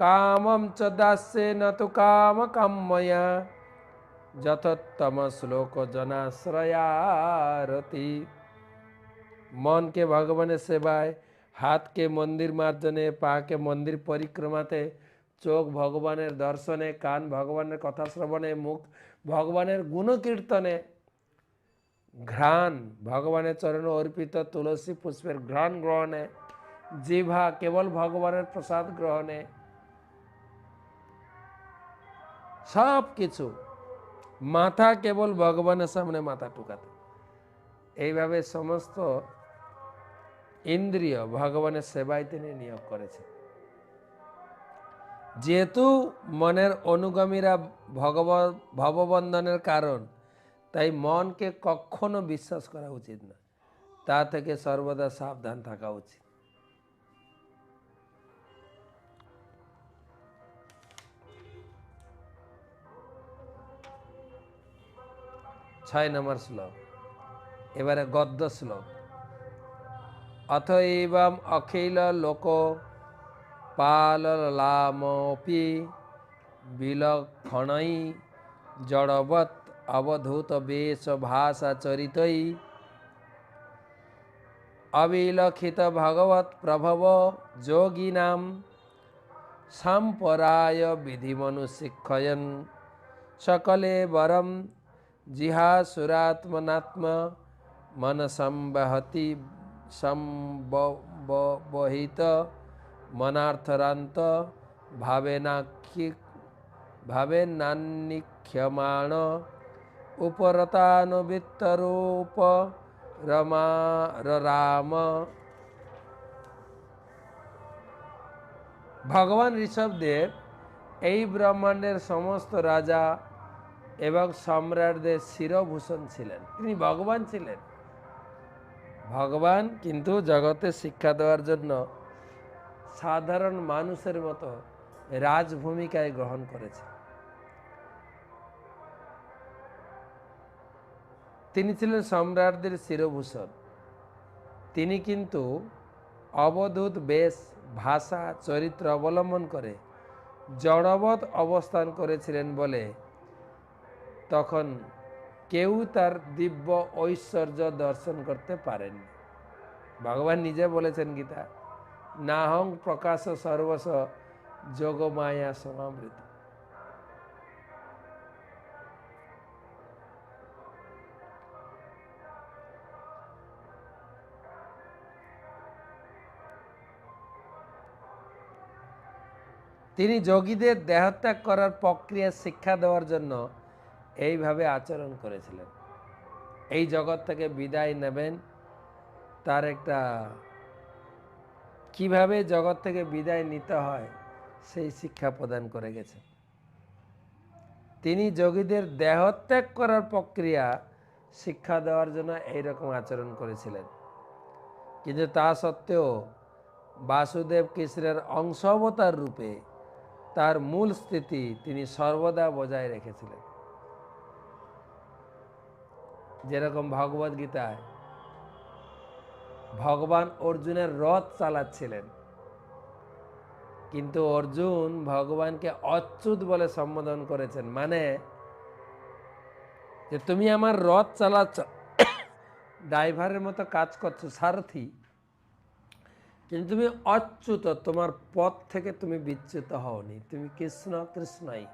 কামম চ দাস্যে ন কাম কাম্যয়া যথোত্তম শ্লোক জনাশ্রয়ারতি মনকে ভগবানের সেবায় হাতকে মন্দির মার্জনে পাকে মন্দির পরিক্রমাতে চোখ ভগবানের দর্শনে কান ভগবানের কথা শ্রবণে মুখ ভগবানের গুণকীর্তনে ঘ্রাণ ভগবানের চরণে অর্পিত তুলসী পুষ্পের ঘ্রাণ গ্রহণে জিভা কেবল ভগবানের প্রসাদ গ্রহণে সব কিছু। মাথা কেবল ভগবানের সামনে মাথা টুকাতে এইভাবে সমস্ত ইন্দ্রিয় ভগবানের সেবায় তিনি নিয়োগ করেছেন। যেহেতু মনের অনুগামীরা ভগব, ভববন্ধনের কারণ, তাই মনকে কখনো বিশ্বাস করা উচিত না। তা থেকে সর্বদা সাবধান থাকা উচিত। ছয় নম্বর শ্লোক। এবারে গদ্য শ্লোক। অথৈবম অখিল লোক পাললামপি বিলক্ষণই জড়বৎ অবধূত বেশ ভাষা চরিতই অবিলক্ষিত ভগবত প্রভব যোগিনাম সাম্পরায় বিধিমনুশিক্ষয়ন সকলে বরম জিহাসুরাত্মনাত্ম মন সম্বহতি সম্বহিত মনার্থরান্ত ভাবেনাক্ষি ভাবেনান্নিক্ষমাণ উপরতানুবৃত্তরূপ রাম ভগবান ঋষভদেব এই ব্রহ্মাণ্ডের সমস্ত রাজা এবং সম্রাটদের শিরভূষণ ছিলেন। তিনি ভগবান ছিলেন। ভগবান কিন্তু জগতে শিক্ষা দেওয়ার জন্য সাধারণ মানুষের মতো রাজভূমিকায় গ্রহণ করেছে তিনি ছিলেন সম্রাটদের শিরভূষণ। তিনি কিন্তু অবধূত বেশ ভাষা, চরিত্র অবলম্বন করে জড়বৎ অবস্থান করেছিলেন বলে তখন কেউ তার দিব্য ঐশ্বর্য দর্শন করতে পারেন। ভগবান নিজে বলেছেন, গীতা, নাহং প্রকাশ সর্বস যোগমায়া সমাবৃত। তিনি যোগীদের দেহত্যাগ করার প্রক্রিয়া শিক্ষা দেওয়ার জন্য এইভাবে আচরণ করেছিলেন। এই জগৎ থেকে বিদায় নেবেন তার একটা কীভাবে জগৎ থেকে বিদায় নিতে হয় সেই শিক্ষা প্রদান করে গেছেন। তিনি যোগীদের দেহত্যাগ করার প্রক্রিয়া শিক্ষা দেওয়ার জন্য এইরকম আচরণ করেছিলেন। কিন্তু তা সত্ত্বেও বাসুদেব কৃষ্ণের অংশ অবতার রূপে তার মূল স্থিতি তিনি সর্বদা বজায় রেখেছিলেন। যেরকম ভগবদ গীতায়, ভগবান অর্জুনের রথ চালাচ্ছিলেন। কিন্তু অর্জুন ভগবানকে অচ্যুত বলে সম্বোধন করেছেন মানে যে তুমি আমার রথ চালাচ্ছ, ড্রাইভারের মতো কাজ করছ, সারথি। কিন্তু তুমি অচ্যুত, তোমার পথ থেকে তুমি বিচ্যুত হওনি, তুমি কৃষ্ণ কৃষ্ণই।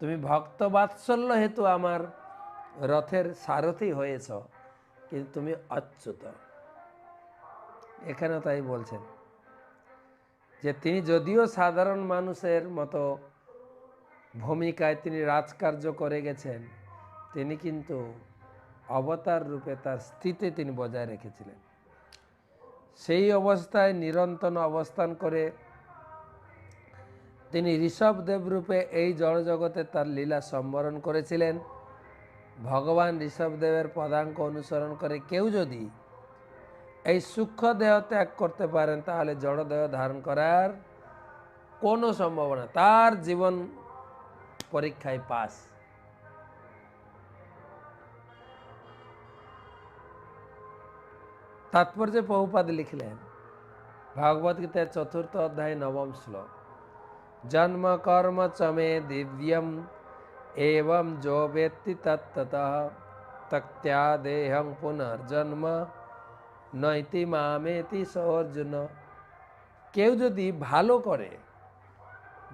তুমি ভক্ত বাৎসল্য হেতু আমার রথের সারথি হয়েছ, কিন্তু তুমি অচ্যুত। এখানে তাই বলছেন যে তিনি যদিও সাধারণ মানুষের মতো ভূমিকায় তিনি রাজকার্য করে গেছেন, তিনি কিন্তু অবতার রূপে তার স্থিতি তিনি বজায় রেখেছিলেন। সেই অবস্থায় নিরন্তন অবস্থান করে তিনি ঋষভদেব রূপে এই জড়জগতে তার লীলা সম্বরণ করেছিলেন। ভগবান ঋষভদেবের পদাঙ্ক অনুসরণ করে কেউ যদি এই সূক্ষ্ম দেহ ত্যাগ করতে পারেন, তাহলে জড় দেহ ধারণ করার কোনো সম্ভাবনা তার জীবন পরীক্ষায় পাস। তাৎপর্য বহুপাদ লিখলেন, ভগবত গীতার চতুর্থ অধ্যায় নবম শ্লোক, জন্ম কর্ম চমে দিব্যম एवं जो वेत्ति तत्ततः तक्त्या देहं पुनर्जन्म নৈতি মামেতি সর্জুন কেউ যদি ভালো করে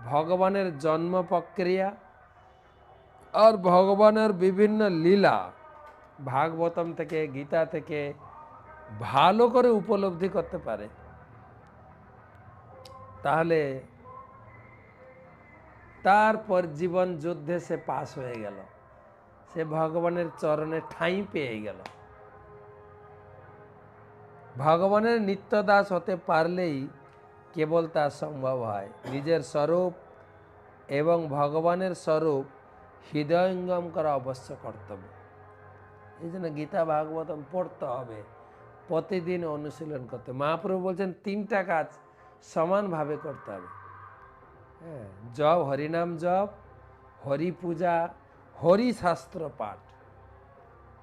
ভগবানের জন্ম প্রক্রিয়া আর ভগবানের বিভিন্ন লীলা ভাগবতম থেকে গীতা থেকে ভালো করে উপলব্ধি করতে পারে তাহলে তারপর জীবন যুদ্ধে সে পাশ হয়ে গেল। সে ভগবানের চরণে ঠাঁই পেয়ে গেল। ভগবানের নিত্যদাস হতে পারলেই কেবল তা সম্ভব হয়। নিজের স্বরূপ এবং ভগবানের স্বরূপ হৃদয়ঙ্গম করা অবশ্য কর্তব্য। এই জন্য গীতা ভাগবতম পড়তে হবে। প্রতিদিন অনুশীলন করতে মহাপ্রভু বলছেন, তিনটা কাজ সমানভাবে করতে হবে। হ্যাঁ জপ হরিনাম জপ হরি পূজা, হরি শাস্ত্র পাঠ।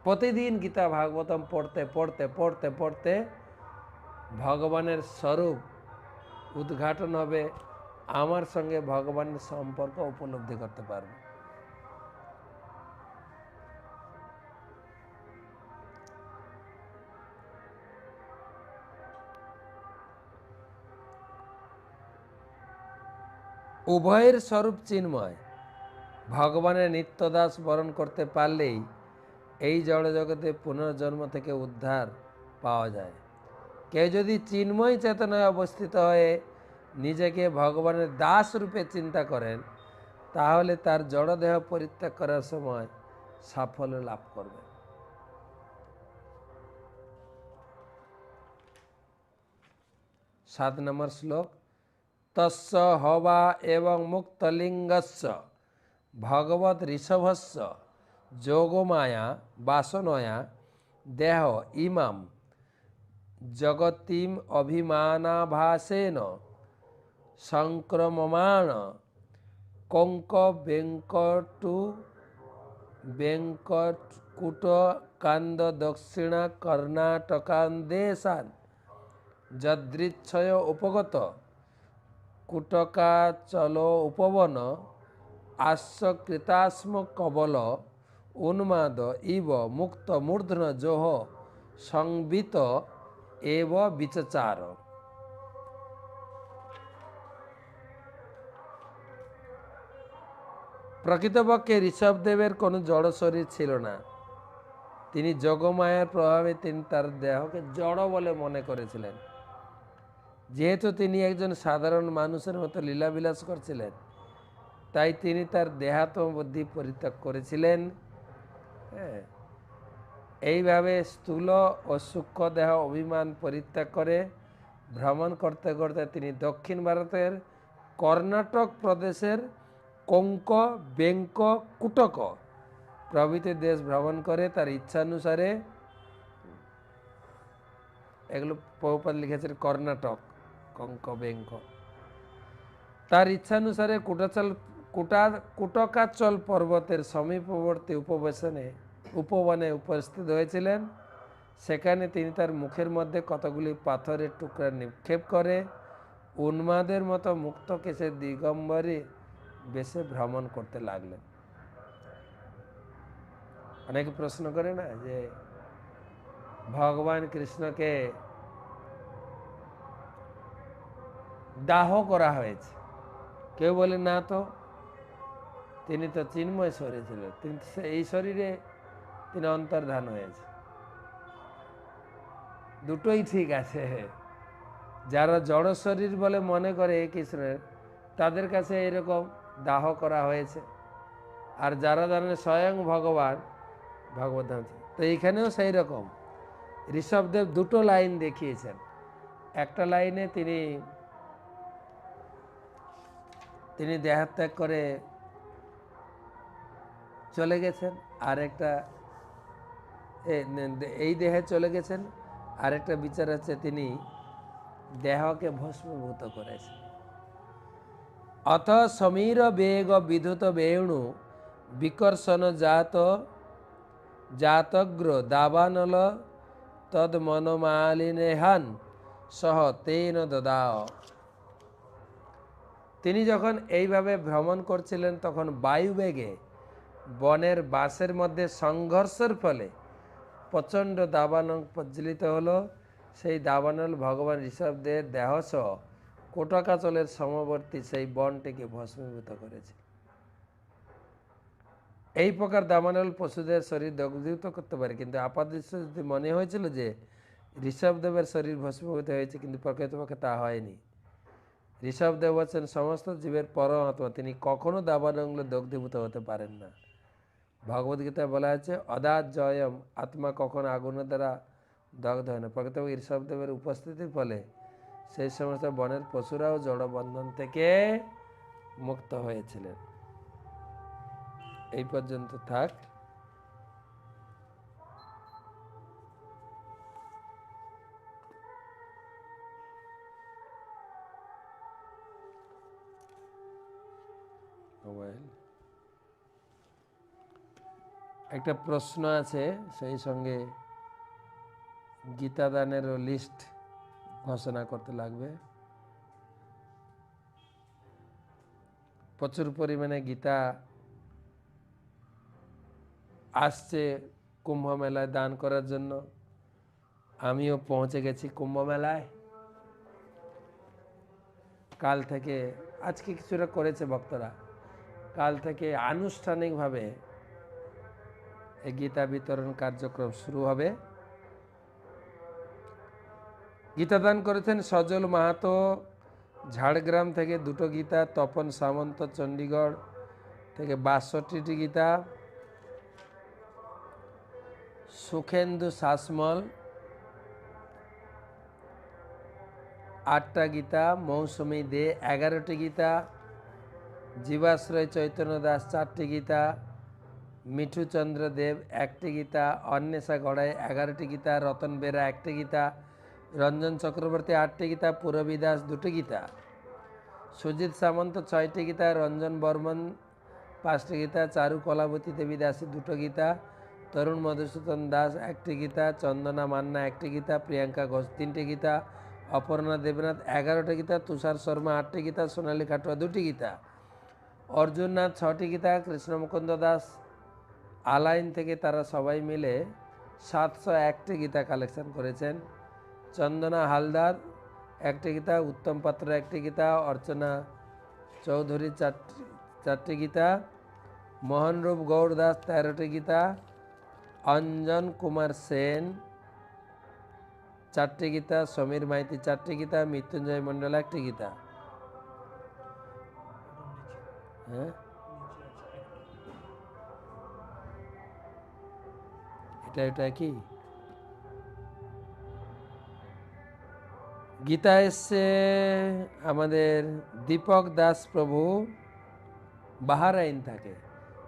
প্রতিদিন গীতা ভাগবতম পড়তে পড়তে পড়তে পড়তে ভগবানের স্বরূপ উদ্ঘাটন হবে। আমার সঙ্গে ভগবানের সম্পর্ক উপলব্ধি করতে পারবে। উভয়ের স্বরূপ চিন্ময়। ভগবানের নিত্যদাস বরণ করতে পারলেই এই জড় জগতে পুনর্জন্ম থেকে উদ্ধার পাওয়া যায়। কেউ যদি চিন্ময় চেতনায় অবস্থিত হয়ে নিজেকে ভগবানের দাস রূপে চিন্তা করেন, তাহলে তার জড়দেহ পরিত্যাগ করার সময় সাফল্য লাভ করবে। সাত নম্বর শ্লোক তস্য হবা এবং মুক্তলিঙ্গস্য। ভগবত ঋষভস্য। যোগমায়া, বাসনয়া, দেহ ইমাম। জগতিম অভিমানাভাসেন। সংক্রমমাণ কঙ্ক বেঙ্কটু বেঙ্কটকুট কান্দ দক্ষিণ কর্ণাটকান্দেশান। যদৃচ্ছয় উপগত। উপবন আশ্বকৃতাস্ম কবল উন্মাদ ইব মুক্ত মূর্ধন জোহ সংবিত এব বিচচার প্রকৃতপক্ষে ঋষভদেবের কোনো জড় শরীর ছিল না তিনি যোগমায়ার প্রভাবে তিনি তার দেহকে জড় বলে মনে করেছিলেন যেহেতু তিনি একজন সাধারণ মানুষের মতো লীলাবিলাস করছিলেন, তাই তিনি তার দেহাত্ম বুদ্ধি পরিত্যাগ করেছিলেন। হ্যাঁ এইভাবে স্থূল ও সূক্ষ্ম দেহ অভিমান পরিত্যাগ করে ভ্রমণ করতে করতে তিনি দক্ষিণ ভারতের কর্ণাটক প্রদেশের কঙ্ক, বেঙ্ক, কুটক প্রভৃতি দেশ ভ্রমণ করে তার ইচ্ছানুসারে, এগুলো বহুপাত লিখেছেন কর্ণাটক। কঙ্ক বেঙ্ক তার ইচ্ছানুসারে কুটাচল কুটা কুটকাচল পর্বতের সমীপবর্তী উপবেশনে উপবনে উপস্থিত হয়েছিলেন। সেখানে তিনি তার মুখের মধ্যে কতগুলি পাথরের টুকরা নিক্ষেপ করে, উন্মাদের মতো মুক্ত কেসে দিগম্বরে বেশে ভ্রমণ করতে লাগলেন। অনেকে প্রশ্ন করে না যে, ভগবান কৃষ্ণকে দাহ করা হয়েছে। কেউ বলে, না তো, তিনি তো চিন্ময় শরীর ছিলেন। তিনি এই শরীরে তিনি অন্তর্ধান হয়েছে। দুটোই ঠিক আছে। যারা জড় শরীর বলে মনে করে কৃষ্ণের, তাদের কাছে এরকম দাহ করা হয়েছে। আর যারা জানেন স্বয়ং ভগবান, ভগবত তো এইখানেও সেই রকম। ঋষভদেব দুটো লাইন দেখিয়েছেন। একটা লাইনে তিনি তিনি দেহাত্যাগ করে চলে গেছেন। আর একটা এই দেহে চলে গেছেন। আর একটা বিচার আছে তিনি দেহকে ভস্মভূত করেছেন। অথ সমীর বেগ বিধুত বেণু বিকর্ষণ জাত, জাতগ্র দাবানল তদ মনমালিনেহান সহ তেন দদাও। তিনি যখন এইভাবে ভ্রমণ করছিলেন, তখন বায়ুবেগে বনের বাসের মধ্যে সংঘর্ষের ফলে প্রচণ্ড দাবানল প্রজ্বলিত হলো। সেই দাবানল ভগবান ঋষভদের দেহসহ কোটকাচলের সমবর্তী সেই বনটিকে ভস্মীভূত করেছে। এই প্রকার দাবানল পশুদের শরীর দগ্ধীভূত করতে পারে। কিন্তু আপাতদৃশ্য যদি মনে হয়েছিল যে ঋষভদেবের শরীর ভস্মীভূত হয়েছে, কিন্তু প্রকৃতপক্ষে তা হয়নি। ঋষভদেব হচ্ছেন সমস্ত জীবের পরমাত্মা। তিনি কখনো দাবানঙ্গলে দগ্ধীভূত হতে পারেন না। ভগবদ্গীতায় বলা আছে অদাত জয়ম আত্মা কখনো আগুনের দ্বারা দগ্ধ হয় না। প্রকৃতপক্ষে ঋষভদেবের উপস্থিতির ফলে সেই সমস্ত বনের পশুরাও জড়বন্ধন থেকে মুক্ত হয়েছিলেন। এই পর্যন্ত থাক। একটা প্রশ্ন আছে, সেই সঙ্গে গীতাদানেরও লিস্ট ঘোষণা করতে লাগবে। প্রচুর পরিমাণে গীতা আসছে কুম্ভ মেলায় দান করার জন্য। আমিও পৌঁছে গেছি কুম্ভ মেলায় কাল থেকে, আজকে কিছুটা করেছে ভক্তরা। কাল থেকে আনুষ্ঠানিকভাবে এই গীতা বিতরণ কার্যক্রম শুরু হবে। গীতা দান করেছেন সজল মাহাতো, ঝাড়গ্রাম থেকে দুটো গীতা, তপন সামন্ত, চণ্ডীগড় থেকে বাষট্টিটি গীতা, সুখেন্দু শাসমল, আটটা গীতা, মৌসুমী দে এগারোটি গীতা, জীবাশ্রয় চৈতন্য দাস চারটি গীতা মিঠুচন্দ্র দেব, একটি গীতা, অন্বেষা গড়াই, এগারোটি গীতা, রতন বেরা, একটি গীতা, রঞ্জন চক্রবর্তী, আটটি গীতা, পুরবী দাস, দুটি গীতা। সুজিত সামন্ত, ছয়টি গীতা, রঞ্জন বর্মন, পাঁচটি গীতা, চারু কলাবতী দেবী দাসী, দুটো গীতা, তরুণ মধুসূদন দাস, একটি গীতা, চন্দনা মান্না, একটি গীতা, প্রিয়াঙ্কা ঘোষ, তিনটি গীতা, অপর্ণা দেবনাথ, এগারোটি গীতা, তুষার শর্মা, আটটি গীতা, সোনালী খাটুয়া, দুটি গীতা। অর্জুননাথ ছটি গীতা কৃষ্ণ মুকুন্দ দাস আলাইন থেকে তারা সবাই মিলে সাতশো একটি গীতা কালেকশন করেছেন। চন্দনা হালদার একটি গীতা, উত্তম পাত্র একটি গীতা, অর্চনা চৌধুরী চারটি চারটি গীতা, মোহনরূপ গৌর দাস তেরোটি গীতা, অঞ্জন কুমার সেন চারটি গীতা, সমীর মাইতি চারটি গীতা, মৃত্যুঞ্জয় মণ্ডল একটি গীতা। হ্যাঁ? এটা এটা কি? গীতা এসছে আমাদের দীপক দাস প্রভু বাহারাইন থাকে,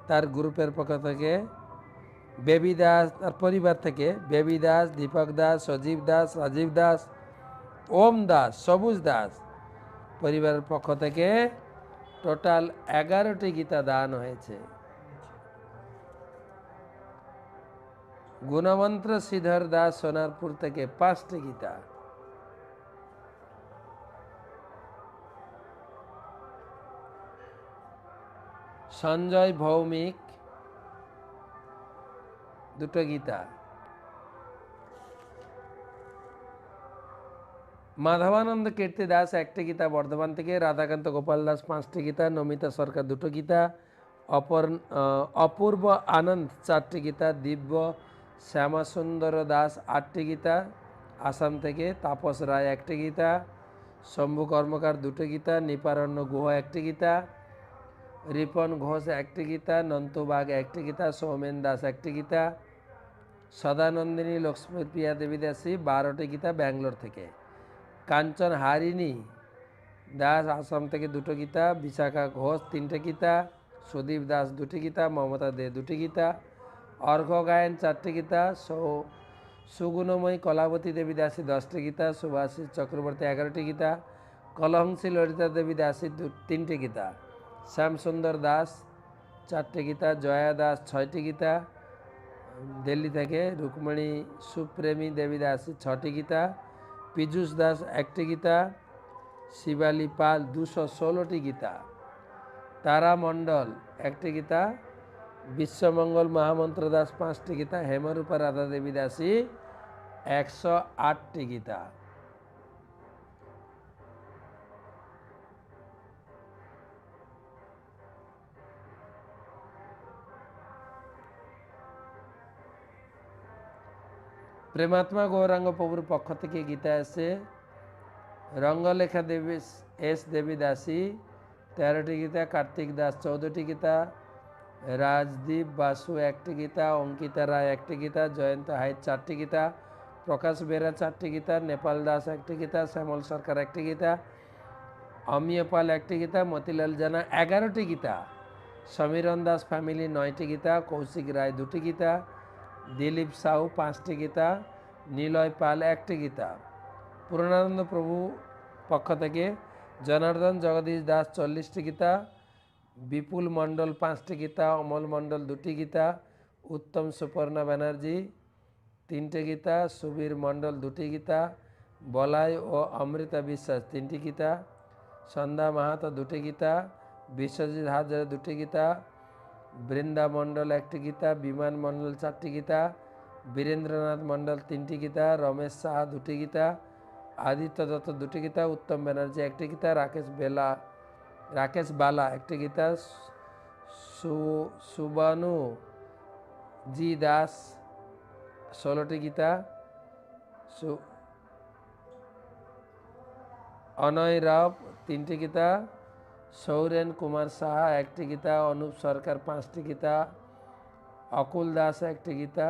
তার গ্রুপের পক্ষ থেকে, বেবি দাস, তার পরিবার থেকে, বেবি দাস, দীপক দাস, সজীব দাস, রাজীব দাস, ওম দাস, সবুজ দাস, পরিবারের পক্ষ থেকে টোটাল এগারোটি গীতা দান হয়েছে। গুণমন্ত্র শ্রীধর দাস সোনারপুর থেকে পাঁচটি গীতা। সঞ্জয় ভৌমিক, দুটো গীতা। মাধবানন্দ কীর্তি দাস একটি গীতা বর্ধমান থেকে, রাধাকান্ত গোপাল দাস পাঁচটি গীতা, নমিতা সরকার দুটো গীতা, অপর অপূর্ব আনন্দ চারটি গীতা, দিব্য শ্যামাসুন্দর দাস আটটি গীতা, আসাম থেকে তাপস রায় একটি গীতা, শম্ভু কর্মকার দুটো গীতা, নিপারণ্য গুহ একটি গীতা, রিপন ঘোষ একটি গীতা, নন্তু বাগ একটি গীতা, সৌমেন দাস একটি গীতা, সদানন্দিনী লক্ষ্মীপ্রিয়া দেবী দাসী বারোটি গীতা ব্যাঙ্গালোর থেকে। কাঞ্চন হারিণী দাস আসাম থেকে দুটো গীতা, বিশাখা ঘোষ তিনটে গীতা, সুদীপ দাস দুটি গীতা, মমতা দে দুটি গীতা অর্ঘ গায়ন চারটি গীতা, সৌ সুগুণময়ী কলাবতী দেবী দাসী দশটি গীতা সুভাষিস চক্রবর্তী এগারোটি গীতা, কলহংসী ললিতা দেবী দাসী দু, তিনটি গীতা। শ্যামসুন্দর দাস চারটি গীতা, জয়া দাস ছয়টি গীতা, দিল্লি থেকে রুক্মণী সুপ্রেমী দেবী দাসী ছটি গীতা, পীযূষ দাস একটি গীতা, শিবালী পাল দুশো ষোলোটি গীতা। তারা মণ্ডল একটি গীতা বিশ্বমঙ্গল মহামন্ত্র দাস পাঁচটি গীতা হেমরূপা রাধা দেবী দাসী একশো আটটি গীতা প্রেমাত্মা গৌরাঙ্গ প্রভুর পক্ষ থেকে গীতা এসে রঙ্গলেখা দেবী এস দেবী দাসী তেরোটি গীতা কার্তিক দাস চৌদ্দটি গীতা রাজদীপ বাসু একটি গীতা, অঙ্কিতা রায় একটি গীতা, জয়ন্ত হাইত চারটি গীতা, প্রকাশ বেরা চারটি গীতা, নেপাল দাস একটি গীতা, শ্যামল সরকার একটি গীতা, অমিয় পাল একটি গীতা, মতিলাল জানা এগারোটি গীতা, সমীরণ দাস ফ্যামিলি নয়টি গীতা, কৌশিক রায় দুটি গীতা, দিলীপ সাউ পাঁচটি গীতা, নিলয় পাল একটি গীতা। পূর্ণানন্দ প্রভু পক্ষ থেকে জনার্দন জগদীশ দাস চল্লিশটি গীতা বিপুল মণ্ডল পাঁচটি গীতা, অমল মণ্ডল দুটি গীতা, উত্তম সুপর্ণা ব্যানার্জি তিনটে গীতা, সুবীর মণ্ডল দুটি গীতা, বলাই ও অমৃতা বিশ্বাস তিনটি গীতা, সন্ধ্যা মাহাতো দুটি গীতা, বিশ্বজিৎ হাজার দুটি গীতা, বৃন্দা মণ্ডল একটি গীতা, বিমান মণ্ডল চারটি গীতা, বীরেন্দ্রনাথ মণ্ডল তিনটি গীতা, রমেশ সাহা দুটি গীতা, আদিত্য দত্ত দুটি গীতা, উত্তম ব্যানার্জি একটি গীতা, রাকেশ বেলা রাকেশ বালা একটি গীতা সু সুবানু জি দাস ষোলোটি গীতা সু অনয় রাও তিনটি গীতা সৌরেন কুমার সাহা একটি গীতা অনুপ সরকার পাঁচটি গীতা অকুল দাস একটি গীতা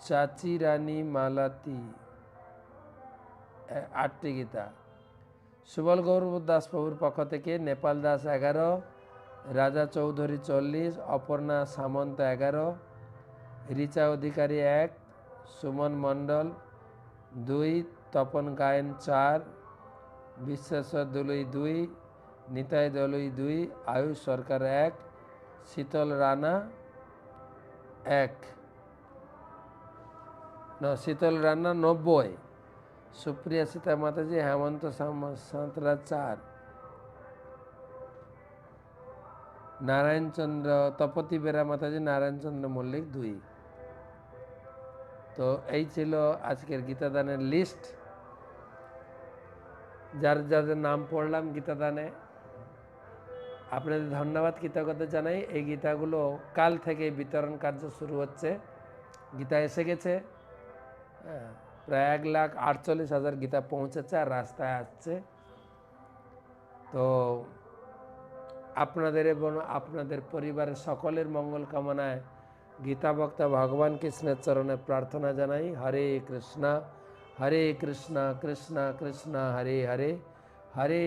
চাচি রানী মালাতি এ- আটটি গীতা সুবল গৌরব দাস প্রভুর পক্ষ থেকে নেপাল দাস এগারো, রাজা চৌধুরী চল্লিশ, অপর্ণা সামন্ত এগারো, রিচা অধিকারী এক, সুমন মণ্ডল দুই, তপন গায়েন চার বিশ্বেশ্বর দলুই দুই, নিতাই দলুই দুই, আয়ুষ সরকার এক, শীতল রানা এক। শীতল রানা নব্বই। সুপ্রিয়া সীতা মাতাজি হেমন্ত সাঁতরা চার নারায়ণচন্দ্র তপতি বেরা মাতাজি নারায়ণচন্দ্র মল্লিক দুই। তো এই ছিল আজকের গীতাদানের লিস্ট যার যাদের নাম পড়লাম গীতাদানে আপনাদের ধন্যবাদ কৃতজ্ঞতা জানাই। এই গীতাগুলো কাল থেকে বিতরণ কার্য শুরু হচ্ছে। গীতা এসে গেছে। হ্যাঁ, প্রায় এক লাখ আটচল্লিশ হাজার গীতা পৌঁছেছে আর রাস্তায় আসছে। তো আপনাদের এবং আপনাদের পরিবারের সকলের মঙ্গল কামনায় গীতা ভক্ত ভগবান কৃষ্ণের চরণে প্রার্থনা জানাই। হরে কৃষ্ণ হরে কৃষ্ণ কৃষ্ণ কৃষ্ণ, হরে হরে হরে